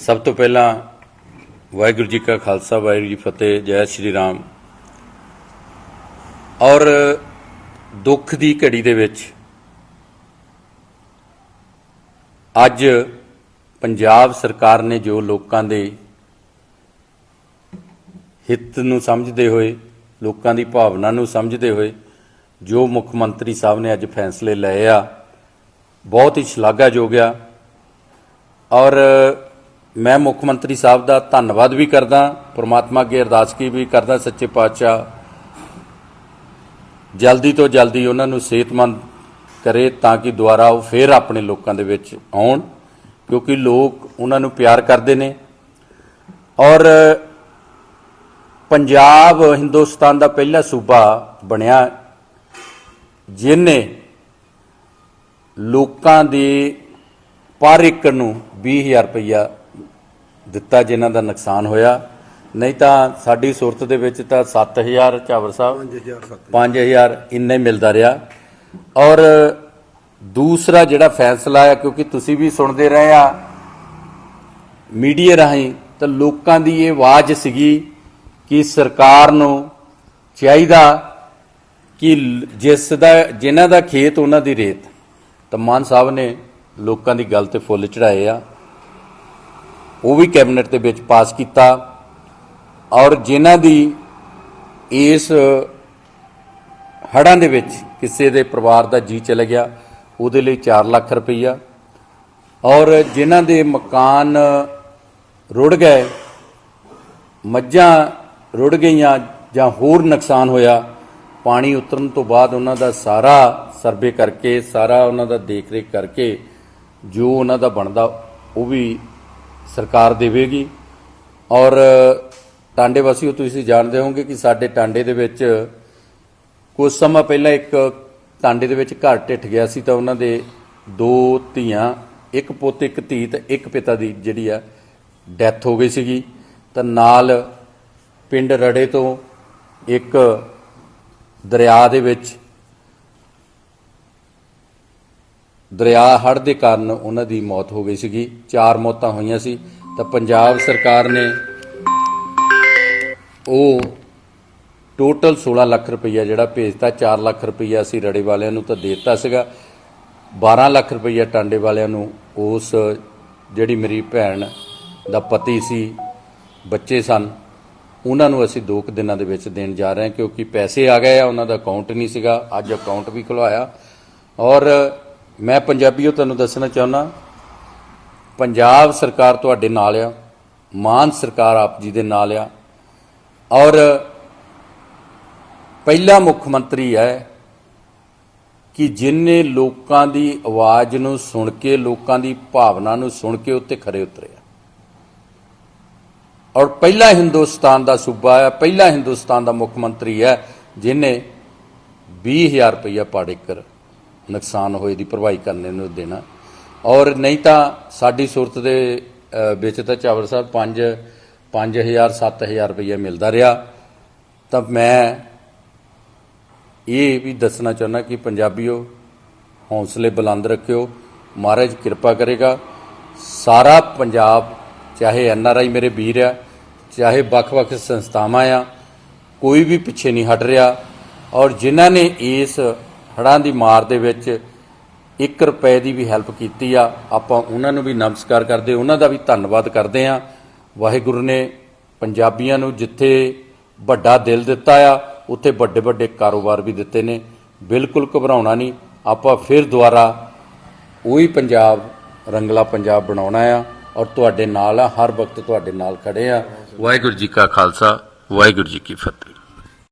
ਸਭ ਤੋਂ ਪਹਿਲਾਂ ਵਾਹਿਗੁਰੂ ਜੀ ਕਾ ਖਾਲਸਾ, ਵਾਹਿਗੁਰੂ ਜੀ ਫਤਿਹ, ਜੈ ਸ਼੍ਰੀ ਰਾਮ। ਔਰ ਦੁੱਖ ਦੀ ਘੜੀ ਦੇ ਵਿੱਚ ਅੱਜ ਪੰਜਾਬ ਸਰਕਾਰ ਨੇ ਜੋ ਲੋਕਾਂ ਦੇ ਹਿੱਤ ਨੂੰ ਸਮਝਦੇ ਹੋਏ, ਲੋਕਾਂ ਦੀ ਭਾਵਨਾ ਨੂੰ ਸਮਝਦੇ ਹੋਏ ਜੋ ਮੁੱਖ ਮੰਤਰੀ ਸਾਹਿਬ ਨੇ ਅੱਜ ਫੈਸਲੇ ਲਏ ਆ, ਬਹੁਤ ਹੀ ਸ਼ਲਾਘਾਯੋਗ ਆ। ਔਰ ਮੈਂ ਮੁੱਖ ਮੰਤਰੀ ਸਾਹਿਬ ਦਾ ਧੰਨਵਾਦ ਵੀ ਕਰਦਾ, ਪ੍ਰਮਾਤਮਾ ਅੱਗੇ ਅਰਦਾਸ ਕੀ ਵੀ ਕਰਦਾ ਸੱਚੇ ਪਾਤਸ਼ਾਹ। ਜਲਦੀ ਤੋਂ ਜਲਦੀ ਉਹਨਾਂ ਨੂੰ ਸਿਹਤਮੰਦ ਕਰੇ ਤਾਂ ਕਿ ਦੁਬਾਰਾ ਉਹ ਫੇਰ ਆਪਣੇ ਲੋਕਾਂ ਦੇ ਵਿੱਚ ਆਉਣ, ਕਿਉਂਕਿ ਲੋਕ ਉਹਨਾਂ ਨੂੰ ਪਿਆਰ ਕਰਦੇ ਨੇ। ਔਰ ਪੰਜਾਬ ਹਿੰਦੁਸਤਾਨ ਦਾ ਪਹਿਲਾ ਸੂਬਾ ਬਣਿਆ ਜਿਹਨੇ ਲੋਕਾਂ ਦੇ ਪਰ ਏਕੜ ਨੂੰ 20000 ਰੁਪਇਆ ਦਿੱਤਾ ਜਿਨ੍ਹਾਂ ਦਾ ਨੁਕਸਾਨ ਹੋਇਆ। ਨਹੀਂ ਤਾਂ ਸਾਡੀ ਸੂਰਤ ਦੇ ਵਿੱਚ ਤਾਂ 7000 ਚਾਵਰ ਸਾਹਿਬ 5000 ਇੰਨੇ ਮਿਲਦਾ ਰਿਹਾ। ਔਰ ਦੂਸਰਾ ਜਿਹੜਾ ਫੈਸਲਾ ਹੈ ਕਿਉਂਕਿ ਤੁਸੀਂ ਵੀ ਸੁਣਦੇ ਰਹੇ ਆ ਮੀਡੀਆ ਰਾਹੀਂ ਤਾਂ ਲੋਕਾਂ ਦੀ ਇਹ ਆਵਾਜ਼ ਸੀਗੀ ਕਿ ਸਰਕਾਰ ਨੂੰ ਚਾਹੀਦਾ ਕਿ ਜਿਸ ਦਾ ਜਿਨ੍ਹਾਂ ਦਾ ਖੇਤ ਉਹਨਾਂ ਦੀ ਰੇਤ। ਤਾਂ ਮਾਨ ਸਾਹਿਬ ਨੇ ਲੋਕਾਂ ਦੀ ਗੱਲ ਤੇ ਫੁੱਲ ਚੜਾਏ ਆ। ਉਹ ਵੀ ਕੈਬਨਿਟ ਦੇ ਵਿੱਚ ਪਾਸ ਕੀਤਾ ਔਰ ਜਿਨ੍ਹਾਂ ਦੀ ਇਸ ਹੜਾਂ ਦੇ ਵਿੱਚ ਕਿਸੇ ਦੇ ਪਰਿਵਾਰ ਦਾ ਜੀ ਚਲਾ ਗਿਆ, ਉਹਦੇ ਲਈ 4 ਲੱਖ ਰੁਪਈਆ। ਔਰ ਜਿਨ੍ਹਾਂ ਦੇ ਮਕਾਨ ਰੁੜ ਗਏ, ਮੱਝਾਂ ਰੁੜ ਗਈਆਂ ਜਾਂ ਹੋਰ ਨੁਕਸਾਨ ਹੋਇਆ, ਪਾਣੀ ਉਤਰਨ ਤੋਂ ਬਾਅਦ ਉਹਨਾਂ ਦਾ ਸਾਰਾ ਸਰਵੇ ਕਰਕੇ, ਸਾਰਾ ਉਹਨਾਂ ਦਾ ਦੇਖ-ਰੇਖ ਕਰਕੇ ਜੋ ਉਹਨਾਂ ਦਾ ਬਣਦਾ, ਉਹ ਵੀ ਸਰਕਾਰ ਦੇਵੇਗੀ। ਔਰ ਟਾਂਡੇ ਵਾਸੀਓ ਤੁਸੀਂ ਜਾਣਦੇ ਹੋਵੋਗੇ ਕਿ ਸਾਡੇ ਟਾਂਡੇ ਦੇ ਵਿੱਚ ਕੁਝ ਸਮਾਂ ਪਹਿਲਾਂ ਇੱਕ ਟਾਂਡੇ ਦੇ ਵਿੱਚ ਘਰ ਟਿੱਠ ਗਿਆ ਸੀ ਤਾਂ ਉਹਨਾਂ ਦੇ ਦੋ ਧੀਆਂ, ਇੱਕ ਪੁੱਤ, ਇੱਕ ਧੀ ਤੇ ਇੱਕ ਪਿਤਾ ਦੀ ਜਿਹੜੀ ਆ, ਡੈਥ ਹੋ ਗਈ ਸੀਗੀ। ਤਾਂ ਨਾਲ ਪਿੰਡ ਰੜੇ ਤੋਂ ਇੱਕ ਦਰਿਆ ਦੇ ਵਿੱਚ ਦਰਿਆ ਹੜ੍ਹ ਦੇ ਕਾਰਨ ਉਹਨਾਂ ਦੀ ਮੌਤ ਹੋ ਗਈ ਸੀਗੀ। ਚਾਰ ਮੌਤਾਂ ਹੋਈਆਂ ਸੀ। ਤਾਂ ਪੰਜਾਬ ਸਰਕਾਰ ਨੇ ਉਹ ਟੋਟਲ 16 ਲੱਖ ਰੁਪਈਆ ਜਿਹੜਾ ਭੇਜਤਾ 4 ਲੱਖ ਰੁਪਈਆ ਅਸੀਂ ਰੜੇ ਵਾਲਿਆਂ ਨੂੰ ਤਾਂ ਦੇ ਦਿੱਤਾ ਸੀਗਾ। 12 ਲੱਖ ਰੁਪਈਆ ਟਾਂਡੇ ਵਾਲਿਆਂ ਨੂੰ ਉਸ ਜਿਹੜੀ ਮੇਰੀ ਭੈਣ ਦਾ ਪਤੀ ਸੀ, ਬੱਚੇ ਸਨ, ਉਹਨਾਂ ਨੂੰ ਅਸੀਂ ਦੋ ਕੁ ਦਿਨਾਂ ਦੇ ਵਿੱਚ ਦੇਣ ਜਾ ਰਹੇ ਹਾਂ ਕਿਉਂਕਿ ਪੈਸੇ ਆ ਗਏ ਆ, ਉਹਨਾਂ ਦਾ ਅਕਾਊਂਟ ਨਹੀਂ ਸੀਗਾ। ਅੱਜ ਅਕਾਊਂਟ ਵੀ ਖੁਲਵਾਇਆ ਔਰ ਮੈਂ ਪੰਜਾਬੀਓ ਤੁਹਾਨੂੰ ਦੱਸਣਾ ਚਾਹੁੰਦਾ, ਪੰਜਾਬ ਸਰਕਾਰ ਤੁਹਾਡੇ ਨਾਲ ਆ, ਮਾਨ ਸਰਕਾਰ ਆਪ ਜੀ ਦੇ ਨਾਲ ਆ, ਔਰ ਪਹਿਲਾ ਮੁੱਖ ਮੰਤਰੀ ਹੈ ਕਿ ਜਿਨਨੇ ਲੋਕਾਂ ਦੀ ਆਵਾਜ਼ ਨੂੰ ਸੁਣ ਕੇ, ਲੋਕਾਂ ਦੀ ਭਾਵਨਾ ਨੂੰ ਸੁਣ ਕੇ ਉੱਤੇ ਖਰੇ ਉਤਰਿਆ। ਔਰ ਪਹਿਲਾ ਹਿੰਦੁਸਤਾਨ ਦਾ ਸੂਬਾ ਹੈ ਪਹਿਲਾ ਹਿੰਦੁਸਤਾਨ ਦਾ ਮੁੱਖ ਮੰਤਰੀ ਹੈ, ਜਿਨੇ 20000 ਰੁਪਇਆ ਪਾੜੇਕਰ ਨੁਕਸਾਨ ਹੋਏ ਦੀ ਭਰਵਾਈ ਕਰਨੇ ਨੂੰ ਦੇਣਾ। ਔਰ ਨਹੀਂ ਤਾਂ ਸਾਡੀ ਸੂਰਤ ਦੇ ਵਿੱਚ ਤਾਂ ਚਾਵਰ ਸਾਹਿਬ 5 5000 7000 ਰੁਪਇਆ ਮਿਲਦਾ ਰਿਹਾ। ਤਾਂ ਮੈਂ ਇਹ ਵੀ ਦੱਸਣਾ ਚਾਹੁੰਦਾ ਕਿ ਪੰਜਾਬੀਓ, ਹੌਸਲੇ ਬੁਲੰਦ ਰੱਖਿਓ। ਮਹਾਰਾਜ ਕਿਰਪਾ ਕਰੇਗਾ। ਸਾਰਾ ਪੰਜਾਬ, ਚਾਹੇ ਐਨ ਆਰ ਆਈ ਮੇਰੇ ਵੀਰ ਆ, ਚਾਹੇ ਵੱਖ-ਵੱਖ ਸੰਸਥਾਵਾਂ ਆ, ਕੋਈ ਵੀ ਪਿੱਛੇ ਨਹੀਂ ਹਟ ਰਿਹਾ। ਔਰ ਜਿਨ੍ਹਾਂ ਨੇ ਇਸ ਹੜ੍ਹਾਂ ਦੀ ਮਾਰ ਦੇ ਵਿੱਚ 1 ਰੁਪਏ ਦੀ ਵੀ ਹੈਲਪ ਕੀਤੀ ਆ। ਆਪਾਂ ਉਹਨਾਂ ਨੂੰ ਵੀ ਨਮਸਕਾਰ ਕਰਦੇ, ਉਹਨਾਂ ਦਾ ਵੀ ਧੰਨਵਾਦ ਕਰਦੇ ਆ ਵਾਹਿਗੁਰੂ ਨੇ ਪੰਜਾਬੀਆਂ ਨੂੰ ਜਿੱਥੇ ਵੱਡਾ ਦਿਲ ਦਿੱਤਾ ਆ, ਉੱਥੇ ਵੱਡੇ ਵੱਡੇ ਕਾਰੋਬਾਰ ਵੀ ਦਿੱਤੇ ਨੇ। ਬਿਲਕੁਲ ਘਬਰਾਉਣਾ ਨਹੀਂ, ਆਪਾਂ ਫਿਰ ਦੁਬਾਰਾ ਉਹੀ ਪੰਜਾਬ, ਰੰਗਲਾ ਪੰਜਾਬ ਬਣਾਉਣਾ ਆ ਔਰ ਤੁਹਾਡੇ ਨਾਲ ਆ, ਹਰ ਵਕਤ ਤੁਹਾਡੇ ਨਾਲ ਖੜੇ ਆ। ਵਾਹਿਗੁਰੂ ਜੀ ਕਾ ਖਾਲਸਾ, ਵਾਹਿਗੁਰੂ ਜੀ ਕੀ ਫਤਿਹ।